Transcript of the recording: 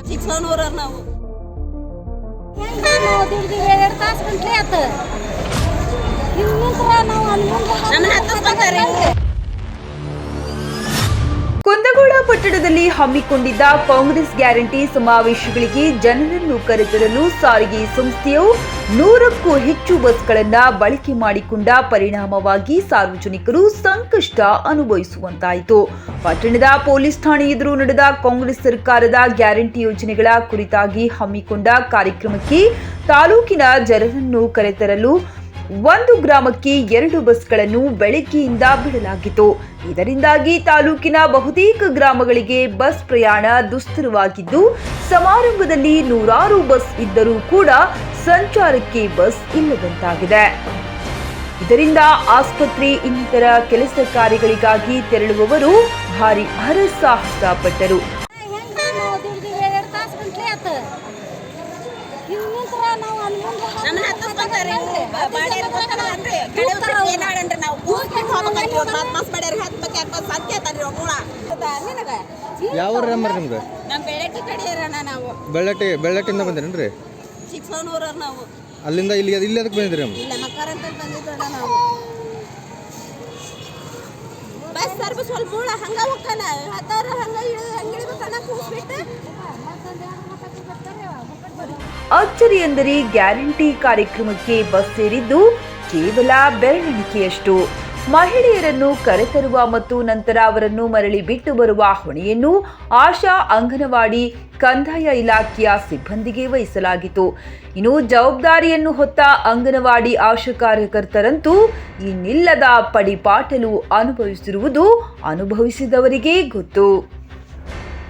ಶಿಕ್ಷಣವ್ರ ನಾವು. ಎರಡು ತಾಸು ಗಂಟ್ಲೆ ಆತ? ಇನ್ನಂತರ ನಾವು ಅಲ್ಲಿ ಮುಂದೆ ನಮ್ಮನ್ನ ಹತ್ತಿಸ್ಕೊತಾರೆ ಕುಂದಗೋಳ ಪಟ್ಟಣದಲ್ಲಿ ಹಮ್ಮಿಕೊಂಡಿದ್ದ ಕಾಂಗ್ರೆಸ್ ಗ್ಯಾರಂಟಿ ಸಮಾವೇಶಗಳಿಗೆ ಜನರನ್ನು ಕರೆತರಲು ಸಾರಿಗೆ ಸಂಸ್ಥೆಯು ನೂರಕ್ಕೂ ಹೆಚ್ಚು ಬಸ್ಗಳನ್ನು ಬಳಕೆ ಮಾಡಿಕೊಂಡ ಪರಿಣಾಮವಾಗಿ ಸಾರ್ವಜನಿಕರು ಸಂಕಷ್ಟ ಅನುಭವಿಸುವಂತಾಯಿತು. ಪಟ್ಟಣದ ಪೊಲೀಸ್ ಠಾಣೆ ಎದುರು ನಡೆದ ಕಾಂಗ್ರೆಸ್ ಸರ್ಕಾರದ ಗ್ಯಾರಂಟಿ ಯೋಜನೆಗಳ ಕುರಿತಾಗಿ ಹಮ್ಮಿಕೊಂಡ ಕಾರ್ಯಕ್ರಮಕ್ಕೆ ತಾಲೂಕಿನ ಜನರನ್ನು ಕರೆತರಲು ಒಂದು ಗ್ರಾಮಕ್ಕೆ ಎರಡು ಬಸ್ಗಳನ್ನು ಬೆಳಗ್ಗೆಯಿಂದ ಬಿಡಲಾಗಿತ್ತು. ಇದರಿಂದಾಗಿ ತಾಲೂಕಿನ ಬಹುತೇಕ ಗ್ರಾಮಗಳಿಗೆ ಬಸ್ ಪ್ರಯಾಣ ದುಸ್ತರವಾಗಿದ್ದು, ಸಮಾರಂಭದಲ್ಲಿ ನೂರಾರು ಬಸ್ ಇದ್ದರೂ ಕೂಡ ಸಂಚಾರಕ್ಕೆ ಬಸ್ ಇಲ್ಲದಂತಾಗಿದೆ. ಇದರಿಂದ ಆಸ್ಪತ್ರೆ, ಇನ್ನಿತರ ಕೆಲಸ ಕಾರ್ಯಗಳಿಗಾಗಿ ತೆರಳುವವರು ಭಾರಿ ಹರಸಾಹಸ ಪಟ್ಟರು ಹೆಂಗೆ ನಾವು ದುಡ್ದು ಎರಡು ತಾಸು ಗಂಟ್ಲೆ ಆತ ಇನ್ನಂತರ ನಾವು ಅಲ್ಲಿ ಮುಂದೆ ನಮ್ಮನ್ನ ಹತ್ತಿಸ್ಕೊತಾರೆ ಬಾಡ್ಯಾರ ಗೊತ್ತದಲ್ರಿ ಕಡೆ ಏನಾಡನ್ರಿ ನಾವು ಕೂಸ್ಬಿಟ್ಟು ಹೋಗ್ಬೇಕಂತ್ರಿ ಒಂದು ಮಸ್ ಮಾಡ್ಯಾರ ಹತ್ಬೇಕು ಯಾಕೆ ಬಸ್ ಅಂತ ಹೇಳ್ತಾರ್ರಿ ಅವ್ರ ಮೂಳ. ನಿನಗ? ಯಾವ ಊರ ನಂಬರ್ ನಿಮ್ದು? ನಮ್ಮ ಬೆಳಗ್ಗೆ ಕಡೆ ಇರೋಣ ನಾವು. ಬೆಳ್ಳಟ್ಟಿ ಬೆಳ್ಳಟ್ಟಿಂದ ಬಂದಿರೇನ್ರಿ? ಶಿಕ್ಷಣವ್ರ ನಾವು. ಅಲ್ಲಿಂದ ಇಲ್ಲಿ ಇಲ್ಲಿ ಅದಕ್ಕೆ ಬಂದಿದ್ರಿ ನಮ್ಮ ಇಲ್ಲ ಮಕ್ಕಳ ಅಂತ ಬಂದಿದ್ದಣ್ಣ ನಾವು. ಬಸ್ ಸರ್ವಿಸ್ ಸ್ವಲ್ಪ ಮೂಳ ಹಂಗ ಹೋಗ್ತಾನ? ಹತ್ತಾರ ಹಂಗ ಇಳಿದು ಹಂಗ ಇಳಿಬೇಕಣ್ಣ ಕೂಸ್ಬಿಟ್ಟು. ಅಚ್ಚರಿ ಎಂದರೆ ಗ್ಯಾರಂಟಿ ಕಾರ್ಯಕ್ರಮಕ್ಕೆ ಬಸ್ ಸೇರಿದ್ದು ಕೇವಲ ಬೆರಳೆಣಿಕೆಯಷ್ಟು. ಮಹಿಳೆಯರನ್ನು ಕರೆತರುವ ಮತ್ತು ನಂತರ ಅವರನ್ನು ಮರಳಿ ಬಿಟ್ಟು ಬರುವ ಹೊಣೆಯನ್ನು ಆಶಾ ಅಂಗನವಾಡಿ ಕಂದಾಯ ಇಲಾಖೆಯ ಸಿಬ್ಬಂದಿಗೆ ವಹಿಸಲಾಗಿತ್ತು. ಇನ್ನು ಜವಾಬ್ದಾರಿಯನ್ನು ಹೊತ್ತ ಅಂಗನವಾಡಿ ಆಶಾ ಕಾರ್ಯಕರ್ತರಂತೂ ಇನ್ನಿಲ್ಲದ ಪಡಿಪಾಟಲು ಅನುಭವಿಸಿರುವುದು ಅನುಭವಿಸಿದವರಿಗೇ ಗೊತ್ತು.